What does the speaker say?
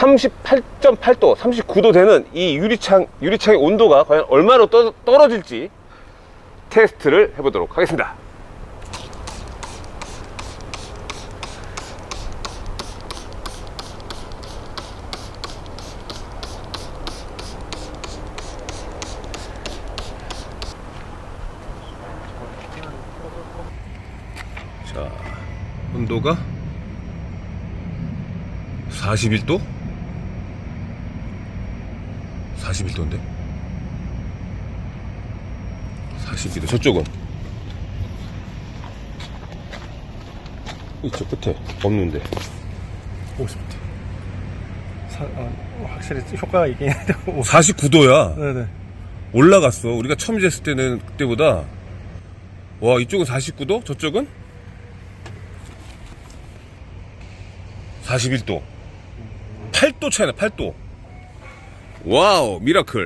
38.8도, 39도 되는 이 유리창, 유리창의 온도가 과연 얼마로 떠, 떨어질지 테스트를 해보도록 하겠습니다. 자, 온도가 41도? 41도인데? 42도. 저쪽은? 이쪽 끝에 없는데. 50도. 사, 어, 확실히 효과가 있긴 해도 49도야. 네네. 올라갔어. 우리가 처음 쟀을 때는 그때보다. 와, 이쪽은 49도? 저쪽은? 41도. 8도 차이나, 8도. 와우, 미라클.